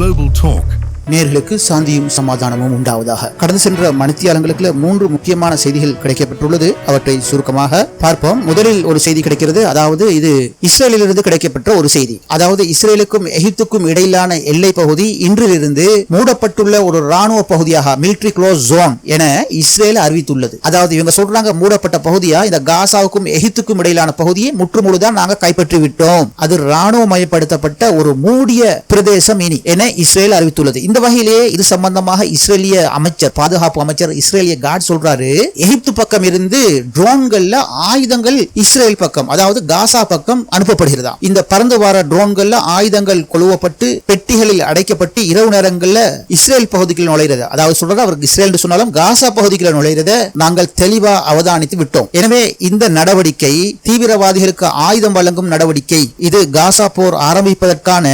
Global Talk. நேர்களுக்கு சாந்தியும் சமாதானமும் உண்டாவதாக. கடந்து சென்ற மணித்தியாலங்களுக்கு மூன்று முக்கியமான செய்திகள் கிடைக்கப்பட்டுள்ளது. அவற்றை சுருக்கமாக பார்ப்போம். முதலில் ஒரு செய்தி கிடைக்கிறது. அதாவது இது இஸ்ரேலிலிருந்து கிடைக்கப்பட்ட ஒரு செய்தி. அதாவது இஸ்ரேலுக்கும் எகிப்துக்கும் இடையிலான எல்லை பகுதி இன்றிலிருந்து மூடப்பட்டுள்ள ஒரு ராணுவ பகுதியாக மிலிட்ரி க்ளோஸ் ஜோன் என இஸ்ரேல் அறிவித்துள்ளது. அதாவது இவங்க சொல்றாங்க மூடப்பட்ட பகுதியா? இந்த காசாவுக்கும் எகிப்துக்கும் இடையிலான பகுதியை முற்றுமுழுதான் நாங்க கைப்பற்றி விட்டோம். அது ராணுவமயப்படுத்தப்பட்ட ஒரு மூடிய பிரதேசம் இனி என இஸ்ரேல் அறிவித்துள்ளது. இந்த வகையிலே இது சம்பந்தமாக இஸ்ரேலிய அமைச்சர் பாதுகாப்பு அமைச்சர் இஸ்ரேலிய கார்டு சொல்றாரு எகிப்து பக்கம் இருந்து ட்ரோன்கள்ல ஆயுதங்கள் இஸ்ரேல் பக்கம் அதாவது காசா பக்கம் அனுப்பப்படுகிறதா? இந்த பறந்து வர ட்ரோன்கள்ல ஆயுதங்கள் கொழுவப்பட்டு பெட்டிகளில் அடைக்கப்பட்டு இரவு நேரங்கள்ல இஸ்ரேல் பகுதிகளில் நுழைகிறது அதாவது சொல்றது அவருக்கு இஸ்ரேல் சொன்னாலும் காசா பகுதிகளில் நுழைகிறத நாங்கள் தெளிவா அவதானித்து விட்டோம். எனவே இந்த நடவடிக்கை தீவிரவாதிகளுக்கு ஆயுதம் வழங்கும் நடவடிக்கை இது காசா போர் ஆரம்பிப்பதற்கான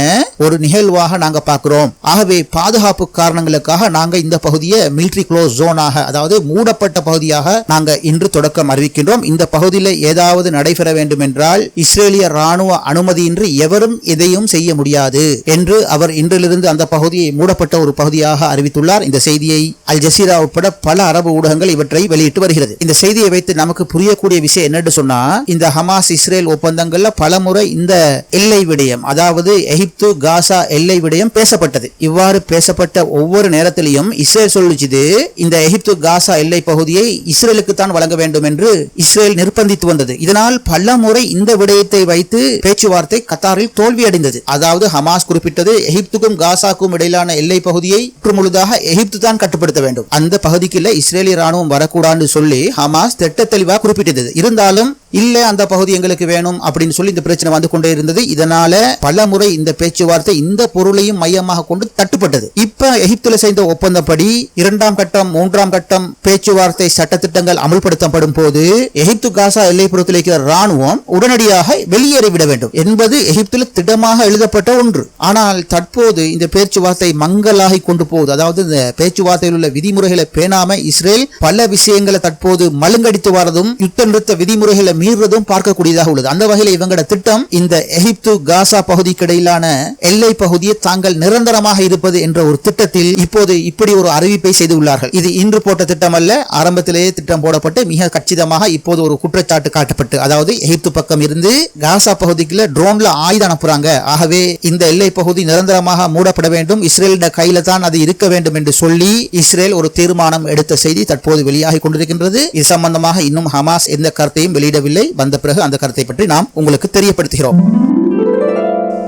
ஒரு நிகழ்வாக நாங்கள் பார்க்கிறோம். ஆகவே பாதுகாப்பு காரணங்களுக்காக நாங்க இந்த பகுதியை மிலிட்ரி க்ளோஸ் ஜோனாக அதாவது மூடப்பட்ட பகுதியாக நாங்கள் இன்று தொடக்கம் அறிவிக்கின்றோம். இந்த பகுதியில் ஏதாவது நடைபெற வேண்டும் என்றால் இஸ்ரேலிய ராணுவ அனுமதியின்றி எவரும் எதையும் செய்ய முடியாது என்று அவர் இன்றிலிருந்து அந்த பகுதியை மூடப்பட்ட ஒரு பகுதியாக அறிவித்துள்ளார். இந்த செய்தியை அல் ஜசீரா உட்பட பல அரபு ஊடகங்கள் இவற்றை வெளியிட்டு வருகிறது. இந்த செய்தியை வைத்து நமக்கு புரியக்கூடிய விஷயம் என்னன்னு சொன்னா இந்த ஹமாஸ் இஸ்ரேல் ஒப்பந்தங்கள்ல பலமுறை இந்த எல்லை விடயம் அதாவது எகிப்து காசா எல்லை விடயம் பேசப்பட்டது. இவ்வாறு பேசப்பட்ட ஒவ்வொரு நேரத்திலையும் இஸ்ரேல் சொல்லிச்சுது இந்த எகிப்து காசா எல்லை பகுதியை இஸ்ரேலுக்கு தான் வழங்க வேண்டும் என்று இஸ்ரேல் நிர்பந்தித்து வந்தது. இதனால் பல முறை இந்த விடயத்தை வைத்து பேச்சுவார்த்தை கத்தாரில் தோல்வியடைந்தது. அதாவது ஹமாஸ் குறிப்பிட்டது எகிப்துக்கும் காசாக்கும் இடையிலான எல்லை பகுதியை முழுதாக எகிப்து தான் கட்டுப்படுத்த வேண்டும். அந்த பகுதிக்குள்ள இஸ்ரேலிய ராணுவம் வரக்கூடாதுன்னு சொல்லி ஹமாஸ் திட்ட தெளிவாக குறிப்பிட்டது. இருந்தாலும் இல்லை அந்த பகுதி எங்களுக்கு வேணும் அப்படின்னு சொல்லி இந்த பிரச்சனை வந்து கொண்டே இருந்தது. இதனால பல முறை இந்த பேச்சுவார்த்தை இந்த பொருளையும் மையமாக கொண்டு தட்டுப்பட்டது. இப்ப எகிப்துல செய்த ஒப்பந்தப்படி இரண்டாம் கட்டம் மூன்றாம் கட்டம் பேச்சுவார்த்தை சட்டத்திட்டங்கள் அமல்படுத்தப்படும் போது எகிப்து காசா எல்லைப்புறத்தில் இருக்கிற ராணுவம் உடனடியாக வெளியேறிவிட வேண்டும் என்பது எகிப்துல திடமாக எழுதப்பட்ட ஒன்று. ஆனால் தற்போது இந்த பேச்சுவார்த்தை மங்கலாகி கொண்டு போகுது. அதாவது இந்த பேச்சுவார்த்தையில் உள்ள விதிமுறைகளை பேணாம இஸ்ரேல் பல விஷயங்களை தற்போது மழுங்கடித்து வரதும் யுத்த நிறுத்த விதிமுறைகளை மீறுவதும் பார்க்கக்கூடியதாக உள்ளது. அந்த வகையில் இவங்களோட திட்டம் இந்த எகிப்து காசா பகுதிக்கு இடையிலான எல்லை பகுதியை தாங்கள் நிரந்தரமாக இருப்பது என்ற ஒரு திட்டத்தில் இப்போது இப்படி ஒரு அறிவிப்பை செய்துள்ளார்கள். இது இன்று போட்ட திட்டம் அல்ல ஆரம்பத்திலேயே திட்டம் போடப்பட்டு மிக கச்சிதமாக இப்போது ஒரு குற்றச்சாட்டு காட்டப்பட்டு அதாவது எகிப்து பக்கம் இருந்து காசா பகுதிக்குள்ள ட்ரோன்ல ஆயுதம் அனுப்புறாங்க. ஆகவே இந்த எல்லை பகுதி நிரந்தரமாக மூடப்பட வேண்டும். இஸ்ரேலிட கையில தான் அது இருக்க வேண்டும் என்று சொல்லி இஸ்ரேல் ஒரு தீர்மானம் எடுத்த செய்தி தற்போது வெளியாகி கொண்டிருக்கின்றது. இது சம்பந்தமாக இன்னும் ஹமாஸ் எந்த கருத்தையும் வெளியிடவில்லை. வந்த பிறகு அந்த கருத்தை பற்றி நாம் உங்களுக்கு தெரியப்படுத்துகிறோம்.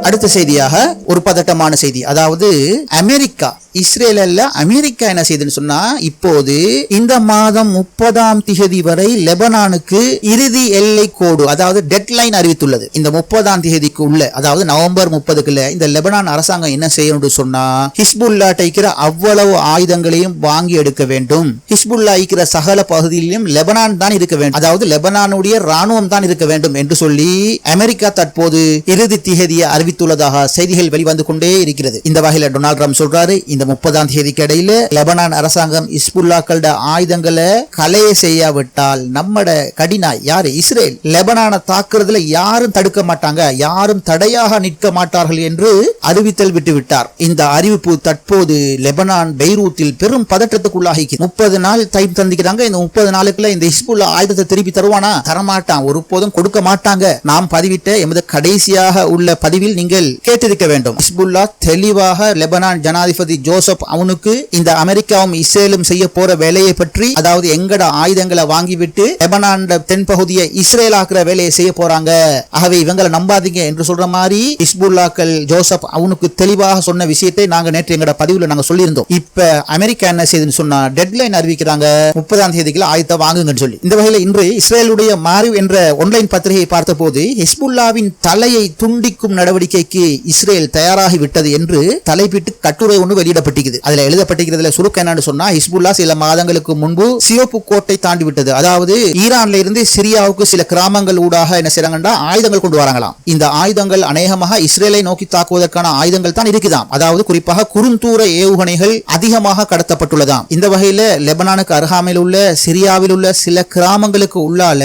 அடுத்த செய்தியாக ஒரு பதட்டமான செய்தி. அதாவது அமெரிக்கா இஸ்ரேல் அல்ல அமெரிக்கா என்ன செய்யுதுன்னு சொன்னா இப்போது இந்த மாதம் முப்பதாம் திகதி வரை லெபனானுக்கு இறுதி எல்லை கோடு அதாவது டெட்லைன் அறிவித்துள்ளது. இந்த முப்பதாம் திகதிக்கு உள்ள அதாவது நவம்பர் முப்பதுக்குள்ள இந்த லெபனான் அரசாங்கம் என்ன செய்யணும்னு சொன்னா ஹிஸ்புல்லா டைக்கிற அவ்வளவு ஆயுதங்களையும் வாங்கி எடுக்க வேண்டும். ஹிஸ்புல்லா இருக்கிற சகல பகுதியிலும் லெபனான் தான் இருக்க வேண்டும். அதாவது லெபனானுடைய ராணுவம் தான் இருக்க வேண்டும் என்று சொல்லி அமெரிக்கா தற்போது இறுதி திகதியை அறிவித்துள்ளதாக செய்திகள் வெளிவந்து கொண்டே இருக்கிறது. இந்த வகையில் டொனால்ட் ட்ரம்ப் சொல்றாரு இந்த முப்பதாம் தேதிக்கு இடையில லெபனான் அரசாங்கம் இஸ்புல்லாக்களோட ஆயுதங்களை கலைய செய்யாவிட்டால் நம்மட கடினாய் யாரு? இஸ்ரேல். லெபனான தாக்குறதுல யாரும் தடுக்க மாட்டாங்க. யாரும் தடையாக நிற்க மாட்டார்கள் என்று அறிவித்தல் விட்டுவிட்டார். இந்த அறிவிப்பு தற்போது லெபனான் பெய்ரூத்தில் பெரும் பதற்றத்துக்குள்ளாகி முப்பது நாள் டைம் தந்திக்கிறாங்க இந்த முப்பது நாளுக்குள்ள இந்த இஸ்புல்லா ஆயுதத்தை திருப்பி தருவானா? தரமாட்டான். ஒருபோதும் கொடுக்க மாட்டாங்க. நாம் பதிவிட்ட எமது கடைசியாக உள்ள பதிவில் நீங்கள் கேட்டிருக்க வேண்டும். இஸ்புல்லா தெளிவாக லெபனான் ஜனாதிபதி ஜோசப் அவனுக்கு இந்த அமெரிக்காவும் இஸ்ரேலும் செய்ய போற வேலையை பற்றி அதாவது எங்கட ஆயுதங்களை வாங்கிவிட்டு லெபனான் தென்பகுதியை இஸ்ரேல் ஆக்குற வேலையை செய்ய போறாங்க. ஆகவே இவங்களை நம்பாதீங்க என்று சொல்ற மாதிரி இஸ்புல்லாக்கள் ஜோசப் அவனுக்கு தெளிவாக சொன்ன விஷயத்தை நாங்க நேற்று எங்கட பதிவுல நாங்க சொல்லியிருந்தோம். இப்ப அமெரிக்கா என்ன செய்யுதுன்னு சொன்னா டெட்லைன் அறிவிக்கிறாங்க. முப்பதாம் தேதிக்குள்ள ஆயுதத்தை வாங்குங்கன்னு சொல்லி. இந்த வகையில் இன்று இஸ்ரேலுடைய மாரிவ் என்ற ஒன்லைன் பத்திரிகையை பார்த்தபோது ஹிஸ்புல்லாவின் தலையை துண்டிக்கும் நடவடிக்கைக்கு இஸ்ரேல் தயாராகி விட்டது என்று தலைப்பிட்டு கட்டுரை ஒன்று வெளியிட வெளியிடப்பட்டிருக்குது அதுல எழுதப்பட்டிருக்கிறதுல சுருக்கம் என்னன்னு சொன்னா ஹிஸ்புல்லா சில மாதங்களுக்கு முன்பு சிவப்பு கோட்டை தாண்டி விட்டது. அதாவது ஈரான்ல இருந்து சிரியாவுக்கு சில கிராமங்கள் ஊடாக என்ன செய்றாங்கன்னா ஆயுதங்கள் கொண்டு வராங்களாம். இந்த ஆயுதங்கள் அநேகமாக இஸ்ரேலை நோக்கி தாக்குவதற்கான ஆயுதங்கள் தான் இருக்குதாம். அதாவது குறிப்பாக குறுந்தூர ஏவுகணைகள் அதிகமாக கடத்தப்பட்டுள்ளதாம். இந்த வகையில லெபனானுக்கு அருகாமையில் உள்ள சிரியாவில் உள்ள சில கிராமங்களுக்கு உள்ளால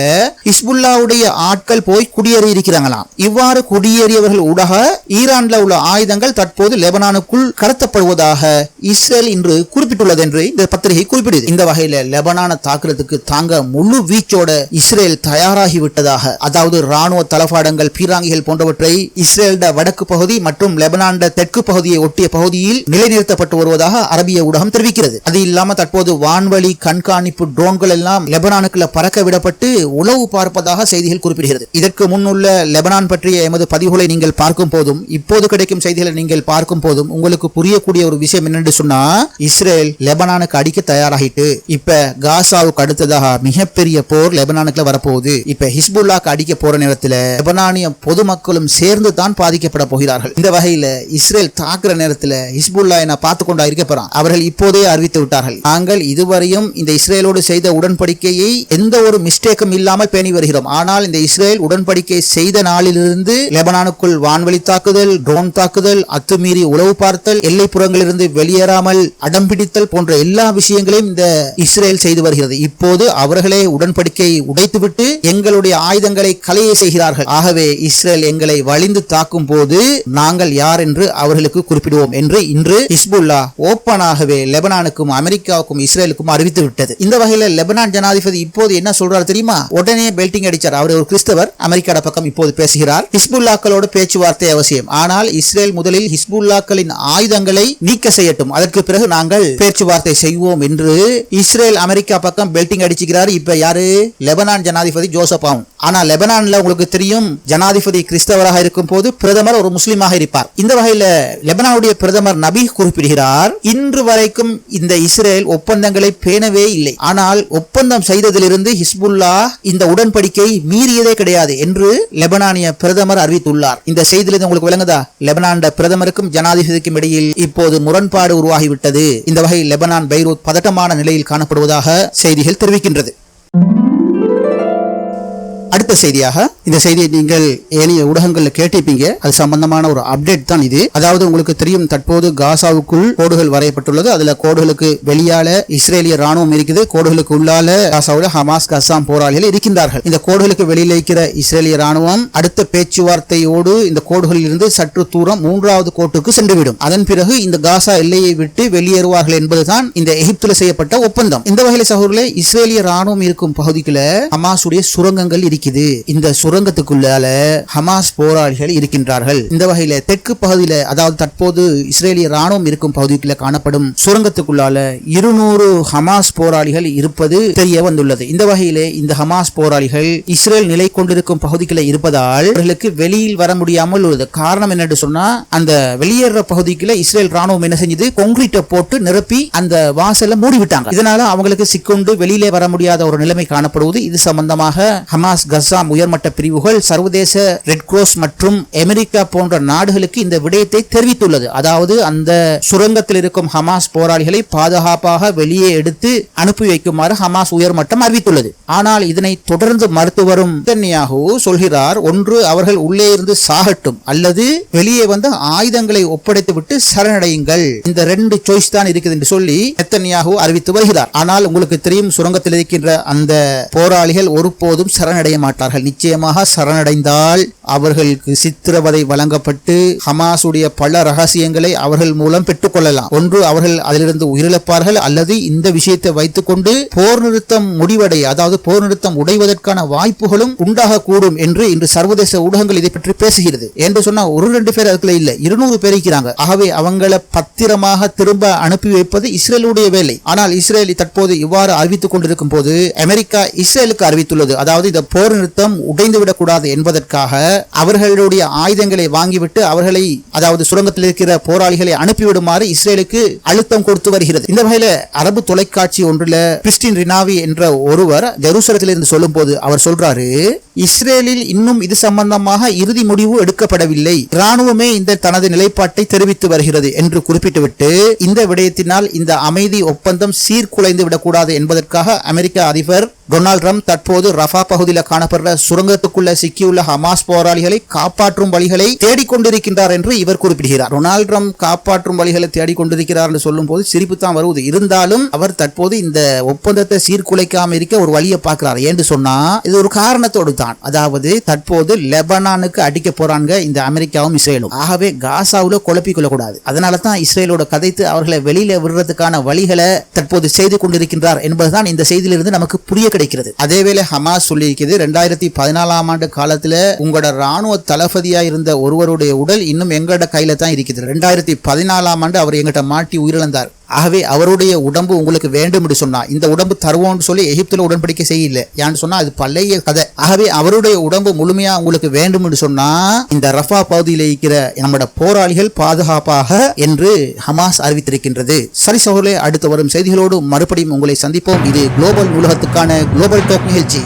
ஹிஸ்புல்லாவுடைய ஆட்கள் போய் குடியேறி இருக்கிறாங்களாம். இவ்வாறு குடியேறியவர்கள் ஊடாக ஈரான்ல உள்ள ஆயுதங்கள் தற்போது லெபனானுக்குள் கடத்தப்படுவதாக இஸ்ரேல் இன்று குறிப்பிட்டுள்ளது என்று இந்த பத்திரிகை குறிப்பிடுது. இந்த வகையில லெபனான தாக்குறதுக்கு தாங்க முழு வீச்சோட இஸ்ரேல் தயாராகி விட்டதாக அதாவது ராணுவ தளபாடங்கள் பீராங்கிகள் போன்றவற்றை இஸ்ரேல்ட வடக்கு பகுதி மற்றும் லெபனான்ட தெற்கு பகுதியை ஒட்டிய பகுதியில் நிலைநிறுத்தப்பட்டு வருவதாக அரபிய ஊடகம் தெரிவிக்கிறது. அது இல்லாம தற்போது வான்வழி கண்காணிப்பு ட்ரோன்கள் எல்லாம் லெபனானுக்குள்ள பறக்க விடப்பட்டு உளவு பார்ப்பதாக செய்திகள் குறிப்பிடுகிறது. இதற்கு முன்னுள்ள லெபனான் பற்றிய எமது பதிவுகளை நீங்கள் பார்க்கும் போதும் இப்போது கிடைக்கும் செய்திகளை நீங்கள் பார்க்கும் போதும் உங்களுக்கு புரியக்கூடிய ஒரு விஷயம் விஷயம் என்னன்னு சொன்னா இஸ்ரேல் லெபனானுக்கு அடிக்க தயாராகிட்டு இப்ப காசாவுக்கு அடுத்ததாக மிகப்பெரிய போர் லெபனானுக்குல வரப்போகுது. இப்ப ஹிஸ்புல்லாக்கு அடிக்க போற நேரத்துல லெபனானிய பொதுமக்களும் சேர்ந்து தான் பாதிக்கப்பட போகிறார்கள். இந்த வகையில இஸ்ரேல் தாக்குற நேரத்துல ஹிஸ்புல்லா என்ன பார்த்து கொண்டா இருக்க போறான். அவர்கள் இப்போதே அறிவித்து விட்டார்கள். நாங்கள் இதுவரையும் இந்த இஸ்ரேலோடு செய்த உடன்படிக்கையை எந்த ஒரு மிஸ்டேக்கும் இல்லாமல் பேணி வருகிறோம். ஆனால் இந்த இஸ்ரேல் உடன்படிக்கை செய்த நாளிலிருந்து லெபனானுக்குள் வான்வழி தாக்குதல் ட்ரோன் தாக்குதல் அத்துமீறி உளவு பார்த்தல் எல்லைப்புறங்களிலிருந்து இருந்து வெளியேறாமல் அடம்பிடித்தல் போன்ற எல்லா விஷயங்களையும் இந்த இஸ்ரேல் செய்து வருகிறது. இப்போது அவர்களே உடன்படிக்கை உடைத்துவிட்டு எங்களுடைய ஆயுதங்களை கலைய செய்கிறார்கள். ஆகவே இஸ்ரேல் எங்களை வலிந்து தாக்கும் போது நாங்கள் யார் என்று அவர்களுக்கு குறிப்பிடுவோம் என்று இன்று ஹிஸ்புல்லா ஓப்பனாகவே லெபனானுக்கும் அமெரிக்காவுக்கும் இஸ்ரேலுக்கும் அறிவித்து விட்டது. இந்த வகையில லெபனான் ஜனாதிபதி இப்போது என்ன சொல்றாரு தெரியுமா? உடனே பெல்டிங் அடிச்சார். அவர் ஒரு கிறிஸ்தவர். அமெரிக்கா பக்கம் இப்போது பேசுகிறார். ஹிஸ்புல்லாக்களோடு பேச்சுவார்த்தை அவசியம். ஆனால் இஸ்ரேல் முதலில் ஹிஸ்புல்லாக்களின் ஆயுதங்களை நீக்க செய்யட்டும் அதற்கு பிறகு நாங்கள் பேச்சுவார்த்தை செய்வோம் என்று இஸ்ரேல் அமெரிக்கா பக்கம் பெல்டிங் அடிச்சுக்கிறார். இப்ப யாரு? லெபனான் ஜனாதிபதி ஜோசப் ஆகும் ஆனா லெபனான்ல உங்களுக்கு தெரியும் ஜனாதிபதி கிறிஸ்தவராக இருக்கும் போது பிரதமர் ஒரு முஸ்லீமாக இருப்பார். இந்த வகையில லெபனானுடைய பிரதமர் நபி குறிப்பிடுகிறார் இன்று வரைக்கும் இந்த இஸ்ரேல் ஒப்பந்தங்களை பேணவே இல்லை. ஆனால் ஒப்பந்தம் செய்ததிலிருந்து ஹிஸ்புல்லா இந்த உடன்படிக்கை மீறியதே கிடையாது என்று லெபனானிய பிரதமர் அறிவித்துள்ளார். இந்த செய்தியிலிருந்து உங்களுக்கு விளங்குதா? லெபனான் பிரதமருக்கும் ஜனாதிபதிக்கும் இடையில் இப்போது முரண் முரண்பாடு உருவாகிவிட்டது. இந்த வகை லெபனான் பைரூத் பதட்டமான நிலையில் காணப்படுவதாக செய்திகள் தெரிவிக்கின்றது. அடுத்த செய்தியாக இந்த செய்தியை நீங்கள் ஏனைய ஊடகங்களில் கேட்டிருப்பீங்க. அது சம்பந்தமான ஒரு அப்டேட் தான் இது. அதாவது உங்களுக்கு தெரியும் தற்போது காசாவுக்குள் கோடுகள் வரையப்பட்டுள்ளது. அதுல கோடுகளுக்கு வெளியால இஸ்ரேலிய ராணுவம் இருக்குது. கோடுகளுக்கு உள்ளால காசாவில் ஹமாஸ் கசாம் போராளிகள் இருக்கின்றார்கள். இந்த கோடுகளுக்கு வெளியில இருக்கிற இஸ்ரேலிய ராணுவம் அடுத்த பேச்சுவார்த்தையோடு இந்த கோடுகளில் இருந்து சற்று தூரம் மூன்றாவது கோட்டுக்கு சென்றுவிடும். அதன் பிறகு இந்த காசா எல்லையை விட்டு வெளியேறுவார்கள் என்பதுதான் இந்த எகிப்துல செய்யப்பட்ட ஒப்பந்தம். இந்த வகையில சகோதரர்களே இஸ்ரேலிய ராணுவம் இருக்கும் பகுதிக்குள்ள ஹமாஸுடைய சுரங்கங்கள் இருக்குது இந்த சுரங்கத்துக்குள்ளால ஹமாஸ் போராளிகள் இருக்கின்றார்கள். இந்த வகையில தெற்கு பகுதியில அதாவது தற்போது இஸ்ரேலிய ராணுவம் இருக்கும் பகுதிக்குள்ள காணப்படும் சுரங்கத்துக்குள்ளால இருநூறு ஹமாஸ் போராளிகள் இருப்பது தெரிய வந்துள்ளது. இந்த வகையிலே இந்த ஹமாஸ் போராளிகள் இஸ்ரேல் நிலை கொண்டிருக்கும் பகுதிக்குள்ள இருப்பதால் அவர்களுக்கு வெளியில் வர முடியாமல் உள்ளது. காரணம் என்னன்னு சொன்னா அந்த வெளியேற பகுதிக்குள்ள இஸ்ரேல் ராணுவம் என்ன செஞ்சது? கொங்கிரீட்டை போட்டு நிரப்பி அந்த வாசலை மூடி விட்டாங்க இதனால அவங்களுக்கு சிக்கொண்டு வெளியிலே வர முடியாத ஒரு நிலைமை காணப்படுவது. இது சம்பந்தமாக ஹமாஸ் கசாம் உயர்மட்ட பிரிவுகள் சர்வதேச ரெட் கிராஸ் மற்றும் அமெரிக்கா போன்ற நாடுகளுக்கு இந்த விடயத்தை தெரிவித்துள்ளது. அதாவது அந்த சுரங்கத்தில் இருக்கும் ஹமாஸ் போராளிகளை பாதுகாப்பாக வெளியே எடுத்து அனுப்பி வைக்குமாறு ஹமாஸ் உயர்மட்டம் அறிவித்துள்ளது. ஆனால் இதனை தொடர்ந்து மருத்துவரும் சொல்கிறார் ஒன்று அவர்கள் உள்ளே இருந்து சாகட்டும் அல்லது வெளியே வந்து ஆயுதங்களை ஒப்படைத்து விட்டு சரணடையுங்கள். இந்த ரெண்டு சாய்ஸ் தான் இருக்குது என்று சொல்லி நெத்தன்யாகு அறிவித்து வருகிறார். ஆனால் உங்களுக்கு தெரியும் சுரங்கத்தில் இருக்கின்ற அந்த போராளிகள் ஒருபோதும் சரணடைய மாட்டார்கள். நிச்சயமாக சரணடைந்தால் அவர்களுக்கு சித்திரவதை வழங்கப்பட்டு ஹமாஸுடைய பல ரகசியங்களை அவர்கள் மூலம் பெற்றுக்கொள்ளலாம். ஒன்று அவர்கள் அதிலிருந்து உயிரிழப்பார்கள் அல்லது இந்த விஷயத்தை வைத்துக்கொண்டு போர் நிறுத்தம் முடிவடைய அதாவது போர் நிறுத்தம் உடைவதற்கான வாய்ப்புகளும் உண்டாகக்கூடும் என்று இன்று சர்வதேச ஊடகங்கள் இதை பற்றி பேசுகிறது. என்று சொன்னா ஒரு ரெண்டு பேர் அதுக்குள்ள இல்ல இருநூறு பேர் இருக்கிறாங்க. ஆகவே அவங்கள பத்திரமாக திரும்ப அனுப்பி வைப்பது இஸ்ரேலுடைய வேலை. ஆனால் இஸ்ரேல் தற்போது இவ்வாறு அறிவித்துக் கொண்டிருக்கும் போது அமெரிக்கா இஸ்ரேலுக்கு அறிவித்துள்ளது. அதாவது இந்த போர் நிறுத்தம் உடைந்துவிடக்கூடாது என்பதற்காக அவர்களுடைய ஆயுதங்களை வாங்கிவிட்டு அவர்களை அதாவது சுரங்கத்தில் இருக்கிற போராளிகளை அனுப்பிவிடுமாறு இஸ்ரேலுக்கு அழுத்தம் கொடுத்து வருகிறது. இந்த வகையில அரபு தொலைக்காட்சி ஒன்றுல கிறிஸ்டின் ரினாவி என்ற ஒருவர் ஜெருசலத்தில் இருந்து சொல்லும் போது அவர் சொல்றாரு இஸ்ரேலில் இன்னும் இது சம்பந்தமாக இறுதி முடிவு எடுக்கப்படவில்லை. இராணுவமே இந்த தனது நிலைப்பாட்டை தெரிவித்து வருகிறது என்று குறிப்பிட்டுவிட்டு இந்த விடயத்தினால் இந்த அமைதி ஒப்பந்தம் சீர்குலைந்து விடக்கூடாது என்பதற்காக அமெரிக்க அதிபர் டொனால்ட் ட்ரம்ப் தற்போது ரஃபா பகுதியில் காணப்படுற சுரங்கத்துக்குள்ள சிக்கியுள்ள ஹமாஸ் போராளிகளை காப்பாற்றும் வழிகளை தேடிக்கொண்டிருக்கின்றார் என்று இவர் குறிப்பிடுகிறார். டொனால்ட் ட்ரம்ப் காப்பாற்றும் வழிகளை தேடிக்கொண்டிருக்கிறார் என்று சொல்லும் போது சிரிப்பு தான் வருவது. இருந்தாலும் அவர் தற்போது இந்த ஒப்பந்தத்தை சீர்குலைக்காம இருக்க ஒரு வழியை பார்க்கிறார். ஏன்னு சொன்னா இது ஒரு காரணத்தோடு தான். அதாவது தற்போது லெபனானுக்கு அடிக்க போறாங்க இந்த அமெரிக்காவும் இஸ்ரேலும். ஆகவே காசாவில் குழப்பிக்கொள்ள கூடாது அதனால தான் இஸ்ரேலோட கதைத்து அவர்களை வெளியில விடுறதுக்கான வழிகளை தற்போது செய்து கொண்டிருக்கின்றார் என்பதுதான் இந்த செய்தியிலிருந்து நமக்கு புரிய கிடைக்கிறது. அதேவேளை ஹமாஸ் சொல்லியிருக்கிறது ரெண்டாயிரத்தி பதினாலாம் ஆண்டு காலத்துல உங்களோட ராணுவ தளபதியா இருந்த ஒருவருடைய உடல் இன்னும் எங்களோட கையில தான் இருக்குது ரெண்டாயிரத்தி பதினாலாம் ஆண்டு அவர் எங்கிட்ட மாட்டி உயிரிழந்தார். ஆகவே அவருடைய உடம்பு உங்களுக்கு வேண்டும் என்று சொன்னா இந்த உடம்பு தருவோம்னு சொல்லி எகிப்துல உடன்படிக்கை செய்யல. ஏன்னு சொன்னா அது பழைய கதை. ஆகவே அவருடைய உடம்பு முழுமையா உங்களுக்கு வேண்டும் என்று சொன்னா இந்த ரஃபா பகுதியில் இருக்கிற நம்மட போராளிகள் பாதுகாப்பாக என்று ஹமாஸ் அறிவித்திருக்கின்றது. சரி சகோதரே அடுத்து வரும் செய்திகளோடு மறுபடியும் உங்களை சந்திப்போம். இது குளோபல் உலகத்துக்கான குளோபல் டோக் நிகழ்ச்சி.